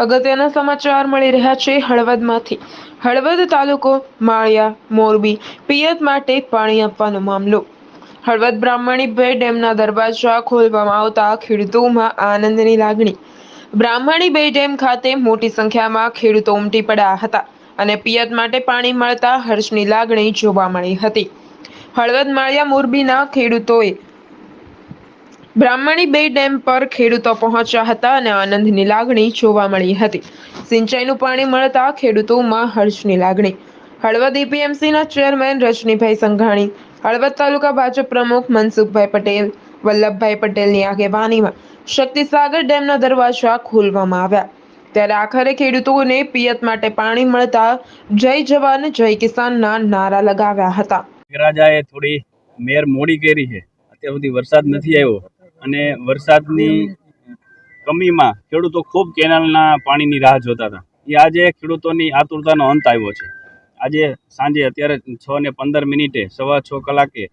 અગત્યના સમાચાર મળી રહ્યા છે હળવદમાંથી. હળવદ તાલુકો માળિયા, મોરબી, પિયત માટે પાણી આપવાનો મામલો. હળવદ બ્રાહ્મણી બે ડેમના દરવાજા ખોલવામાં આવતા ખેડૂતોમાં આનંદની લાગણી. બ્રાહ્મણી બે ડેમ ખાતે મોટી સંખ્યામાં ખેડૂતો ઉમટી પડ્યા હતા અને પિયત માટે પાણી મળતા હર્ષની લાગણી જોવા મળી હતી. હળવદ, માળિયા, મોરબીના ખેડૂતોએ બ્રાહ્મણી બે ડેમ પર ખેડૂતો પહોંચ્યા હતા અને આનંદની લાગણી જોવા મળી હતી. સિંચાઈનું પાણી મળતા ખેડૂતોમાં હર્ષની લાગણી. હળવદ એપીએમસીના ચેરમેન રજનીભાઈ સંઘાણી, હળવદ તાલુકા ભાજપ પ્રમુખ મનસુખભાઈ પટેલ, વલ્લભભાઈ પટેલની આગેવાનીમાં શક્તિસાગર ડેમના દરવાજા ખોલવામાં આવ્યા. ત્યારે આખરે ખેડૂતોને પિયત માટે પાણી મળતા જય જવાન, જય કિસાનના નારા લગાવ્યા હતા. રાજાએ થોડી મેર મોડી કરી છે. અત્યાર સુધી વરસાદ નથી આવ્યો. અને વરસાદની કમીમાં ખેડૂતો ખૂબ કેનાલના પાણીની રાહ જોતા હતા. એ આજે ખેડૂતોની આતુરતાનો અંત આવ્યો છે. આજે સાંજે અત્યારે છ ને પંદર મિનિટે સવા છ કલાકે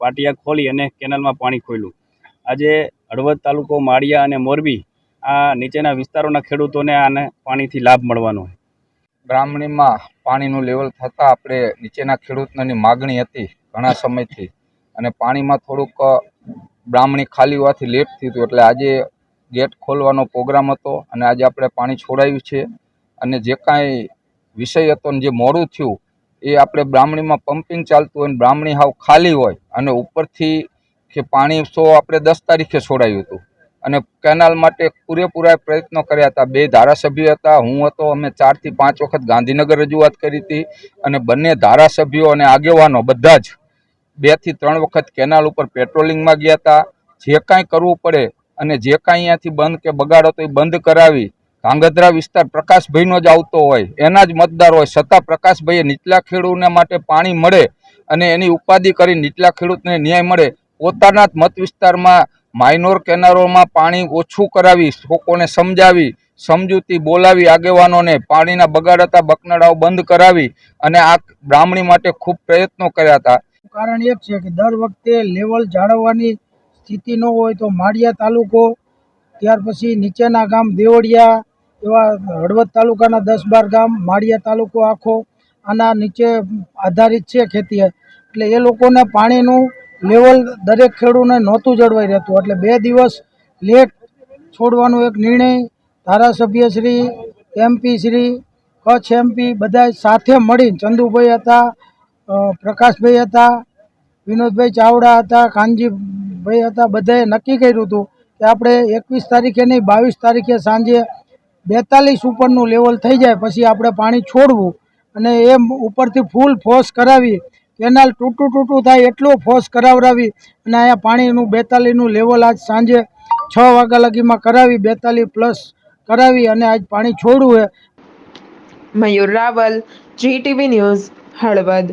પાટિયા ખોલી અને કેનાલમાં પાણી ખોલ્યું. આજે હળવદ તાલુકો માળિયા અને મોરબી આ નીચેના વિસ્તારોના ખેડૂતોને આને પાણીથી લાભ મળવાનો છે. બ્રાહ્મણીમાં પાણીનું લેવલ થતાં આપણે નીચેના ખેડૂતોની માગણી હતી ઘણા સમયથી અને પાણીમાં થોડુંક બ્રાહ્મણી ખાલી હોવાથી લેટ થયું હતું. એટલે આજે ગેટ ખોલવાનો પ્રોગ્રામ હતો અને આજે આપણે પાણી છોડાયું છે. અને જે કાંઈ વિષય હતો ને જે મોડું થયું, એ આપણે બ્રાહ્મણીમાં પમ્પિંગ ચાલતું હોય ને બ્રાહ્મણી હાવ ખાલી હોય અને ઉપરથી કે પાણી સો આપણે દસ તારીખે છોડાયું હતું. અને કેનાલ માટે પૂરેપૂરા પ્રયત્નો કર્યા હતા. બે ધારાસભ્ય હતા, હું હતો, અમે ચારથી પાંચ વખત ગાંધીનગર રજૂઆત કરી હતી. અને બંને ધારાસભ્યો અને આગેવાનો બધા જ બેથી ત્રણ વખત કેનાલ ઉપર પેટ્રોલિંગમાં ગયા હતા. જે કાંઈ કરવું પડે અને જે કાંઈ અહીંયાથી બંધ કે બગાડો તો એ બંધ કરાવી. કાંગધ્રા વિસ્તાર પ્રકાશભાઈનો જ આવતો હોય, એના જ મતદાર હોય. છતાં પ્રકાશભાઈએ નીચલા ખેડૂતને માટે પાણી મળે અને એની ઉપાધિ કરી નીચલા ખેડૂતને ન્યાય મળે. પોતાના જ મત વિસ્તારમાં માઇનોર કેનારોમાં પાણી ઓછું કરાવી, લોકોને સમજાવી, સમજૂતી બોલાવી આગેવાનોને પાણીના બગાડતા બકનડાઓ બંધ કરાવી અને આ બ્રાહ્મણી માટે ખૂબ પ્રયત્નો કર્યા હતા. કારણ એક છે કે દર વખતે લેવલ જાળવવાની સ્થિતિ ન હોય તો માળિયા તાલુકો, ત્યાર પછી નીચેના ગામ દેવળિયા, એવા હળવદ તાલુકાના દસ બાર ગામ માળિયા તાલુકો આખો, આના નીચે આધારિત છે ખેતી. એટલે એ લોકોને પાણીનું લેવલ દરેક ખેડૂને નહોતું જળવાઈ રહેતું. એટલે બે દિવસ લેટ છોડવાનો એક નિર્ણય ધારાસભ્યશ્રી એમપી શ્રી, કચ્છ એમપી બધા સાથે મળીને ચંદુભાઈ હતા પ્રકાશભાઈ હતા, વિનોદભાઈ ચાવડા હતા કાનજીભાઈ હતા, બધાએ નક્કી કર્યું હતું કે આપણે એકવીસ તારીખે નહીં, બાવીસ તારીખે સાંજે બેતાલીસ ઉપરનું લેવલ થઈ જાય, પછી આપણે પાણી છોડવું. અને એમ ઉપરથી ફૂલ ફોર્સ કરાવી, કેનાલ તૂટું તૂટું થાય એટલું ફોર્સ કરાવડાવી અને અહીંયા પાણીનું બેતાલીસનું લેવલ આજ સાંજે છ વાગ્યા લગીમાં કરાવી, બેતાલીસ પ્લસ કરાવી અને આજ પાણી છોડવું હે. Mayur Raval GTV news, Halvad.